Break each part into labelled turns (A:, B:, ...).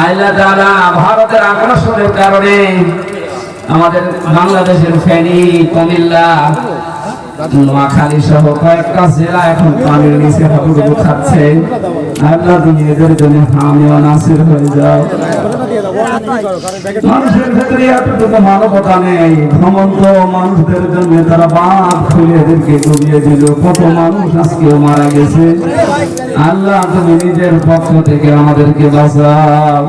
A: আইলা দ্বারা ভারতের আকর্ষণের কারণে আমাদের বাংলাদেশের ফেনী, কুমিল্লা, নোয়াখালী সহ কয়েকটা জেলা এখন পানির নিচে হাবুডুবু খাচ্ছে। আল্লাহ তুমি এদের জন্য হামিও নাসির হয়ে যাও। মানুষের ভেতরে এতটুকু মানবতা নেই। ঘমন্ত মানুষদের জন্য তারা বাঁধ খুলে এদেরকে ডুবিয়ে দিল। কত মানুষ আজকেও মারা গেছে। আল্লাহ তুমি নিজের পক্ষ থেকে আমাদেরকে বাঁচাও।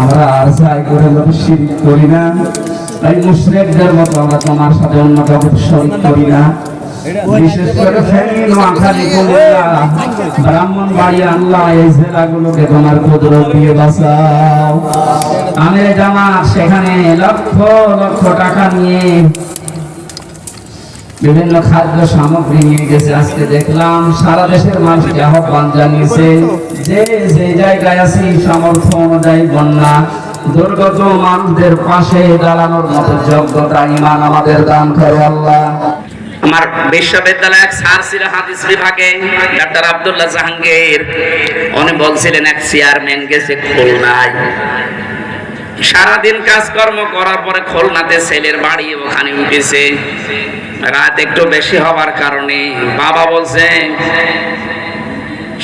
A: আমরা আর চাই করে শিরিক করি না। তাই মুসলিমদের মতো আমরা তোমার সাথে অন্য কাউকে শরিক করি না। বিভিন্ন খাদ্য সামগ্রী নিয়ে গেছে আজকে দেখলাম সারা দেশের মানুষকে আহ্বান জানিয়েছে যে যে জায়গায় আছি সামর্থ্য অনুযায়ী বন্যা দুর্গত মানুষদের পাশে দাঁড়ানোর মতো যোগ্যতা ইমান আমাদের দান করে আল্লাহ
B: আমার বিশ্ববিদ্যালয় এক স্যার ছিল হাদিস বিভাগে, ডাক্তার আব্দুল্লাহ জাহাঙ্গীর। উনি বলছিলেন, এক চেয়ারম্যান গেছে খুলনায়। সারাদিন কাজকর্ম করার পরে খুলনাতে ছেলের বাড়ি ওখানে উঠেছে। রাত একটু বেশি হওয়ার কারণে বাবা বলছে,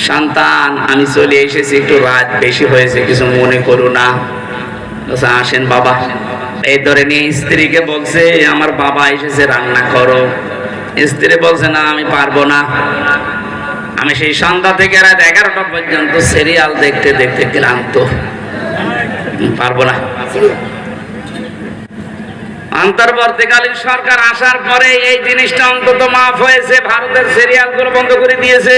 B: সন্তান, আমি চলে এসেছি, একটু রাত বেশি হয়েছে, কিছু মনে করো না। আসেন বাবা। এই ধরে নিয়ে স্ত্রীকে বলছে, আমার বাবা এসেছে, রান্না করো। স্ত্রী বলছে, না, আমি পারব না। আমি সেই সন্ধ্যা থেকে রাত এগারোটা পর্যন্ত সিরিয়াল দেখতে দেখতে ক্লান্ত। পারব না। অন্তর্বর্তীকালীন সরকার আসার পরে এই জিনিসটা অন্তত মাফ হয়েছে, ভারতের সিরিয়ালগুলো বন্ধ করে দিয়েছে।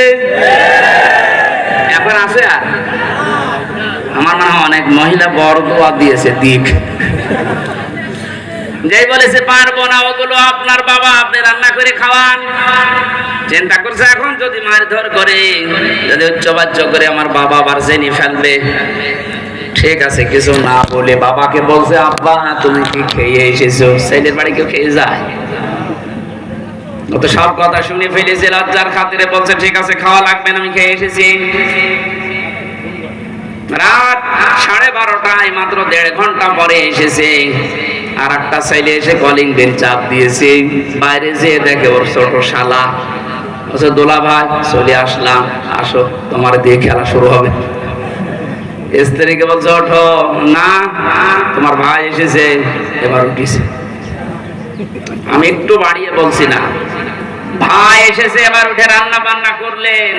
B: এখন আছে আর। আমার মনে অনেক মহিলা বড় দোয়া দিয়েছে, দিক। যেই বলেছে পারব না, ওগুলো আপনার বাবা, আপনি রান্না করে খাওয়ান। চিন্তা করছে এখন যদি মারধর করে, যদি উচ্চবাচ্য করে আমার বাবা আবার জেনে ফেলবে। ঠিক আছে, কিছু না বলে বাবাকে বলছে, আব্বা, তুমি কি খেয়ে এসেছ? ছেলের বাড়ি কেউ খেয়ে যায়? তো সব কথা শুনে ফেলেছে, লজ্জার খাতিরে বলছে, ঠিক আছে, খাওয়া লাগবে না, আমি খেয়ে এসেছি। রাত সাড়ে বারোটায় মাত্র দেড় ঘণ্টা পরে এসেছে। আর একটা ছেলে এসে কলিং বেল চাপ দিয়েছে। বাইরে যেয়ে দেখে ওর ছোট শালা। বলছে, দোলা ভাই, চলে আসলাম। আসো, তোমার দিয়ে খেলা শুরু হবে। স্ত্রীকে বলছে, ওঠো। না, তোমার ভাই এসেছে। এবার উঠিছে আমি একটু বাড়িয়ে বলছি না। ভাই এসেছে, এবার উঠে রান্না বান্না করলেন।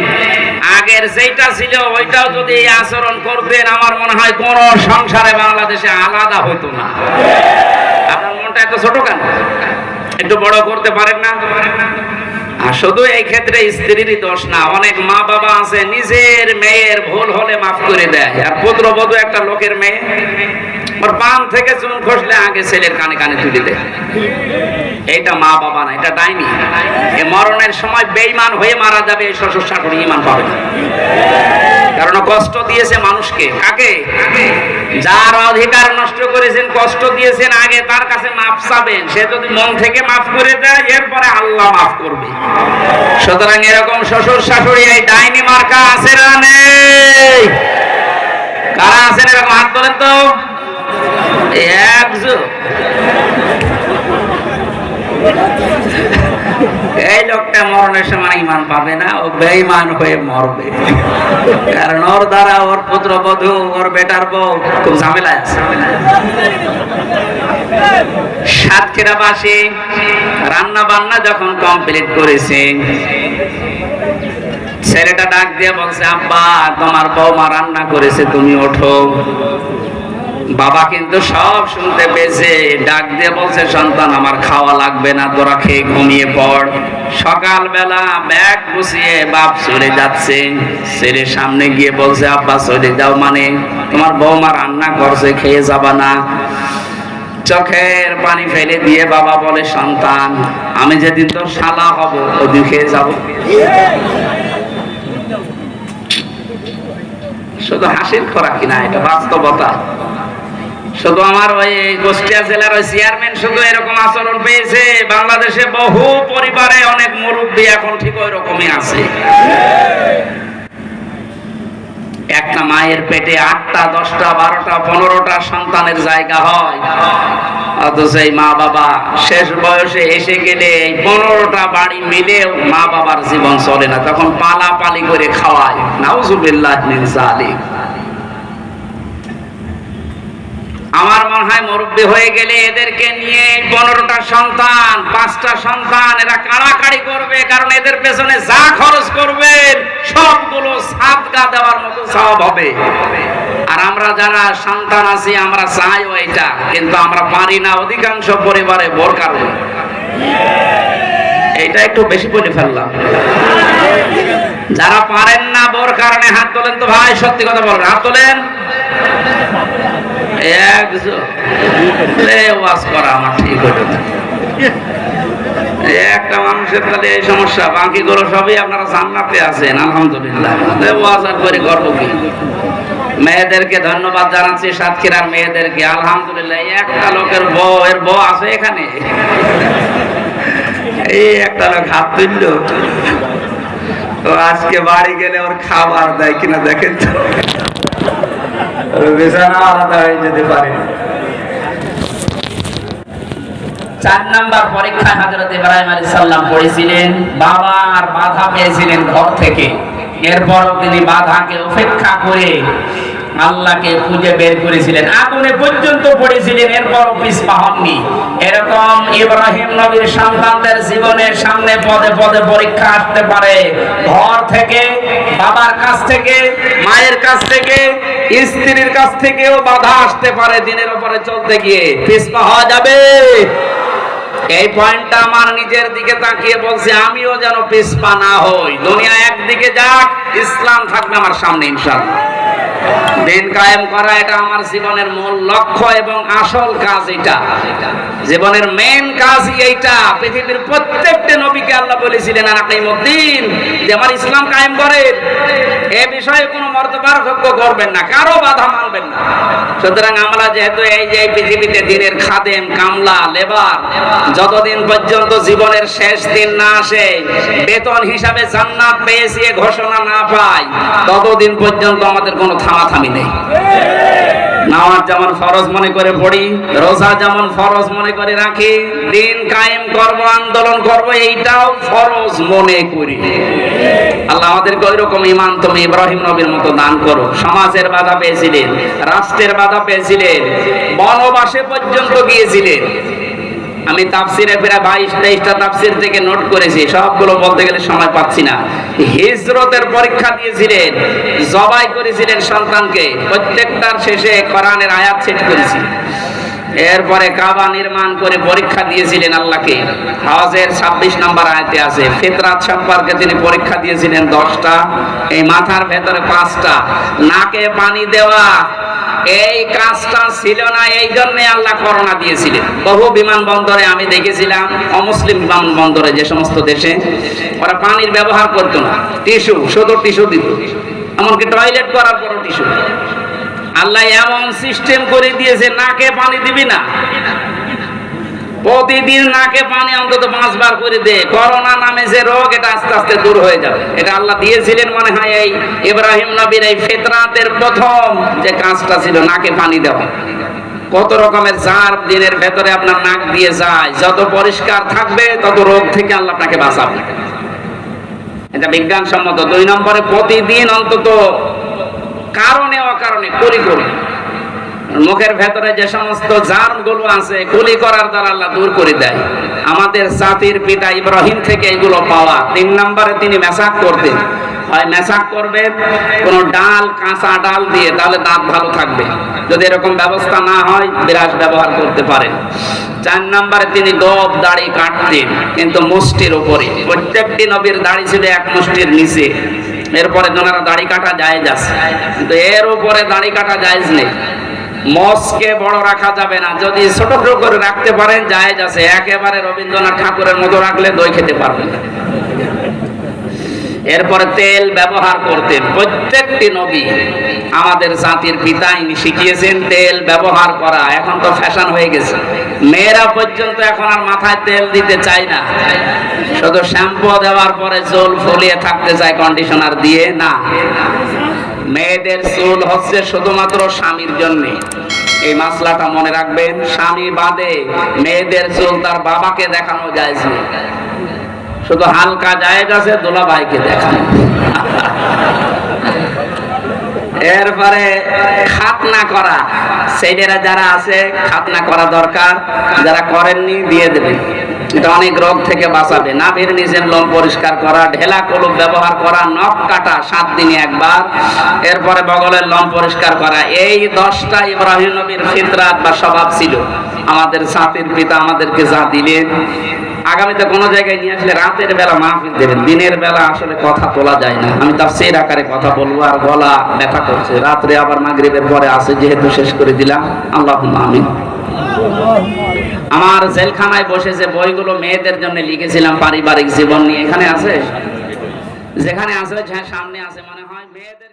B: আগের যেটা ছিল, ওইটাও যদি আচরণ করতেন, আমার মনে হয় কোন সংসারে বাংলাদেশে আলাদা হইতো না। আপনার এত ছোট কেন? একটু বড় করতে পারেন না? শুধু এই ক্ষেত্রে স্ত্রীরই দোষ না, অনেক মা বাবা আছে, নিজের মেয়ের ভুল হলে মাফ করে দেয়। আর পুত্রবধূ একটা লোকের মেয়ে, ওর পান থেকে চুন খসলে আগে ছেলের কানে কানে তুলে দেয়। এটা মা বাবা না, এটা ডাইনি। এ মরণের সময় বেইমান হয়ে মারা যাবে, এই শ্বশুর শাশুড়ি ইমান পাবে না। কারণ কষ্ট দিয়েছে মানুষকে। কাকে? যার অধিকার নষ্ট করেছেন, কষ্ট দিয়েছেন, আগে তার কাছে মাফ চাবেন। সে যদি মন থেকে মাফ করে দেয়, এরপরে আল্লাহ মাফ করবে। সুতরাং এরকম শ্বশুর শাশুড়ি, এই ডাইনি মার্কা আছে না নেই? কারা আছেন এরকম? হাত তোলেন তো। একজন। এই লোকটা মরণের সময় ইমান পাবে না, ও বেঈমান হয়ে মরবে। কারণ ওর দ্বারা ওর পুত্র বধূ, ওর বেটার বউ খুব ঝামেলায় আছে। সাতক্ষীরাবাসী রান্না বান্না যখন কমপ্লিট করেছে, ছেলেটা ডাক দিয়ে বলছে, আব্বা, তোমার বৌমা রান্না করেছে, তুমি ওঠো। বাবা কিন্তু সব শুনতে পেয়েছে, ডাক দিয়ে বলছে, সন্তান, আমার খাওয়া লাগবে না, তোরা খেয়ে ঘুমিয়ে পড়। সকালবেলা ব্যাগ গুছিয়ে বাপ চলে যাচ্ছে। ছেলের সামনে গিয়ে বলছে, আব্বা, চলে যাও মানে তোমার বৌমা রান্না করছে, খেয়ে যাবা না। চোখের পানি ফেলে দিয়ে বাবা বলে, সন্তান, আমি যেদিন তোর শালা হব, ওদিন খেয়ে যাব। শুধু হাসির খোরাক কিনা এটা বাস্তবতা। শুধু আমার ওই কুষ্টিয়া জেলার ওই চেয়ারম্যান শুধু এরকম আচরণ পেয়েছে। বাংলাদেশে বহু পরিবারে অনেক মুরব্বী এখন ঠিক ওই রকমই আছে। একটা মায়ের পেটে আটটা, দশটা, বারোটা, পনেরোটা সন্তানের জায়গা হয়। অথচ এই মা বাবা শেষ বয়সে এসে গেলে এই পনেরোটা বাড়ি মিলেও মা বাবার জীবন চলে না। তখন পালা পালি করে খাওয়ায়। নাউজুবিল্লাহ মিন আমার মনে হয় মুরব্বী হয়ে গেলে এদেরকে নিয়ে পনেরোটা সন্তান, পাঁচটা সন্তান এরা কাড়াকাড়ি করবে, কারণ এদের পেছনে যা খরচ করবেন সবগুলো সাদগা দেওয়ার মতো সব হবে। আর আমরা যারা সন্তান আছি, আমরা চাইও এটা, কিন্তু আমরা পারি না অধিকাংশ পরিবারে বোর কারণে। এইটা একটু বেশি বলে ফেললাম। যারা পারেন না বোর কারণে, হাত তোলেন তো ভাই, সত্যি কথা বলেন, হাত তোলেন। একটা মানুষের তাহলে এই সমস্যা বাকি গুলো সবই আপনারা জান্নাতে আছেন, আলহামদুলিল্লাহ। ওয়াজ আর করে গর্ব কি? মেয়েদেরকে ধন্যবাদ জানাচ্ছি, সাতক্ষীরার মেয়েদেরকে, আলহামদুলিল্লাহ। একটা লোকের বউ, এর বউ আছে এখানে? এই একটা লোক হাত তুললো। আজকে বাড়ি গেলে ওর খাবার দেয় কিনা দেখেন তো। আলাদা হয়ে যেতে পারে। চার নাম্বার পরীক্ষায় পড়েছিলেন বাবা আর বাধা পেয়েছিলেন ঘর থেকে। এরপরও তিনি বাধাকে উপেক্ষা করে আল্লাহকে খুঁজে বের করেছিলেন। আগুনে পর্যন্ত পড়েছিলেন, এরপর পিছপা হননি এরকম ইব্রাহিম নবীর সন্তানদের জীবনের সামনে পদে পদে পরীক্ষা আসতে পারে। ঘর থেকে, বাবার কাছ থেকে, মায়ের কাছ থেকে, স্ত্রীর কাছ থেকেও বাধা আসতে পারে দিনের উপরে চলতে গিয়ে। পিছপা হওয়া যাবে। এই পয়েন্টটা আমার নিজের দিকে তাকিয়ে বলছে, আমিও যেন পিছপা না হই। দুনিয়া একদিকে যাক, ইসলাম থাকবে আমার সামনে, ইনশাআল্লাহ। দিন কায়েম করা এটা আমার জীবনের মূল লক্ষ্য এবং আসল কাজ এটা। জীবনের মেন কাজই এইটা। পৃথিবীর প্রত্যেকটা নবীকে আল্লাহ বলেছিলেন আনাকিমুদ্দিন যে আমার ইসলাম কায়েম করেন। এ বিষয়ে কোনো মর্তপার্থক্য করবেন না, কারও বাধা মানবেন না। সুতরাং আমরা যেহেতু এই যে পৃথিবীতে দিনের খাদেম, কামলা, লেবার, যতদিন পর্যন্ত জীবনের শেষ দিন না আসে, বেতন হিসাবে জান্নাত পেয়েছি ঘোষণা না পাই, ততদিন পর্যন্ত আমাদের কোনো থামাথামি নেই। নামাজ যেমন ফরজ মনে করে পড়ি, রোজা যেমন ফরজ মনে করে রাখি, দিন কায়েম করব, আন্দোলন করব, এইটাও ফরজ মনে করি। আল্লাহ আমাদেরকে ওই রকম ইমান তুমি ইব্রাহিম নবীর মতো দান করো। সমাজের বাধা পেয়েছিলেন, রাষ্ট্রের বাধা পেয়েছিলেন, বনবাসে পর্যন্ত গিয়েছিলেন। আমি তাফসিরে প্রায় বাইশ, তেইশটা তাফসির থেকে নোট করেছি, সবগুলো বলতে গেলে সময় পাচ্ছি না। হিজরতের পরীক্ষা দিয়েছিলেন, জবাই করেছিলেন সন্তানকে, প্রত্যেকটার শেষে কোরআনের আয়াত সেট করেছি। এরপরে কাবা নির্মাণ করে পরীক্ষা দিয়েছিলেন আল্লাহকে। হজের ছাব্বিশ নম্বর আয়াতে আছে, ফিতরাত সম্পর্কে তিনি পরীক্ষা দিয়েছিলেন দশটা, এই মাথার ভেতরে পাঁচটা, নাকে পানি দেওয়া এই কাজটা ছিল না, এই জন্য আল্লাহ করোনা দিয়েছিলেন বহু বিমানবন্দরে আমি দেখেছিলাম, অমুসলিম বিমানবন্দরে যে সমস্ত দেশে ওরা পানির ব্যবহার করতো না। টিস্যু, শুধু টিস্যু দিত। এমনকি টয়লেট করার পরও টিস্যু। আল্লাহ এমন সিস্টেম করে দিয়েছে, নাকে পানি দিবি না। প্রতিদিন নাকে পানি অন্তত পাঁচবার করে দে। করোনা নামে যে রোগ, এটা আস্তে আস্তে দূর হয়ে যাবে। এটা আল্লাহ দিয়েছিলেন মনে হয় এই ইব্রাহিম নবীর এই ফেতরাতের প্রথম যে কাজটা ছিল, নাকে পানি দেওয়া। কত রকমের জার দিনের ভেতরে আপনার নাক দিয়ে যায়। যত পরিষ্কার থাকবে, তত রোগ থেকে আল্লাহ আপনাকে বাঁচাবে। এটা বিজ্ঞানসম্মত। দুই নম্বরে প্রতিদিন অন্তত কারণে অকারণে করি করি মুখের ভেতরে যে সমস্ত জার্মগুলো আছে কুলি করার দ্বারা আল্লাহ দূর করে দেয়। আমাদের জাতির পিতা ইব্রাহিম থেকে এগুলো পাওয়া। তিন নম্বরে তিনি মেসাক করতেন। হয় মেসাক করবেন, কোন ডাল, কাঁচা ডাল দিয়ে, তাহলে দাঁত ভালো থাকবে। যদি এরকম ব্যবস্থা না হয়, বিরাজ ব্যবহার করতে পারেন। চার নম্বরে তিনি গব, দাড়ি কাটতেন, কিন্তু মুষ্টির উপরে। প্রত্যেকটি নবীর দাড়ি ছিল এক মুষ্টির নিচে। এরপরে ওনারা দাড়ি কাটা যায় আছে। কিন্তু এর উপরে দাড়ি কাটা জায়েজ নেই। মস্কে বড় রাখা যাবে না। যদি ছোট করে রাখতে পারেন, জায়েজ আছে। একেবারে রবীন্দ্রনাথ ঠাকুরের মতো রাখলে দই খেতে পারবেন এরপরে তেল ব্যবহার করতেন। প্রত্যেকটি নবী আমাদের জাতির পিতা ইনি শিখিয়েছেন তেল ব্যবহার করা। এখন তো ফ্যাশন হয়ে গেছে। মেয়েরা পর্যন্ত এখন আর মাথায় তেল দিতে চায় না। শুধু শ্যাম্পু দেওয়ার পরে চুল ফলিয়ে থাকতে চায় কন্ডিশনার দিয়ে। না। মেয়েদের চুল হচ্ছে শুধুমাত্র স্বামীর জন্য। এই মাসলাটা মনে রাখবেন, স্বামী বাদে মেয়েদের চুল তার বাবাকে দেখানো যায় শুধু হালকা জায়েজ আছে দোলা ভাইকে দেখানো। এরপরে খাতনা করা। সেইটারা যারা আছে, খাতনা করা দরকার, যারা করেননি, দিয়ে দেবেন। এটা অনেক রোগ থেকে বাঁচাবে। নাভির নিচের লোম পরিষ্কার করা, ঢেলা কলুপ ব্যবহার করা, নখ কাটা সাত দিনে একবার, এরপরে বগলের লোম পরিষ্কার করা। এই দশটা ইব্রাহিম নবীর ফিতরাত বা স্বভাব ছিল। আমাদের জাতির পিতা আমাদেরকে যা দিলেন আগামীতে কোনো জায়গায় নিয়ে আসলে রাতের বেলা মাহফিল দেবেন। দিনের বেলা আসলে কথা তোলা যায় না। আমি তার সেই আকারে কথা বলব আর গলা ব্যথা করছে। রাত্রে আবার মাগরিবের পরে আসে যেহেতু শেষ করে দিলাম। আল্লাহ আমি আমার জেলখানায় বসে যে বইগুলো মেয়েদের জন্য লিখেছিলাম পারিবারিক জীবন নিয়ে, এখানে আছে? যেখানে আছে হ্যাঁ সামনে আছে, মনে হয় মেয়েদের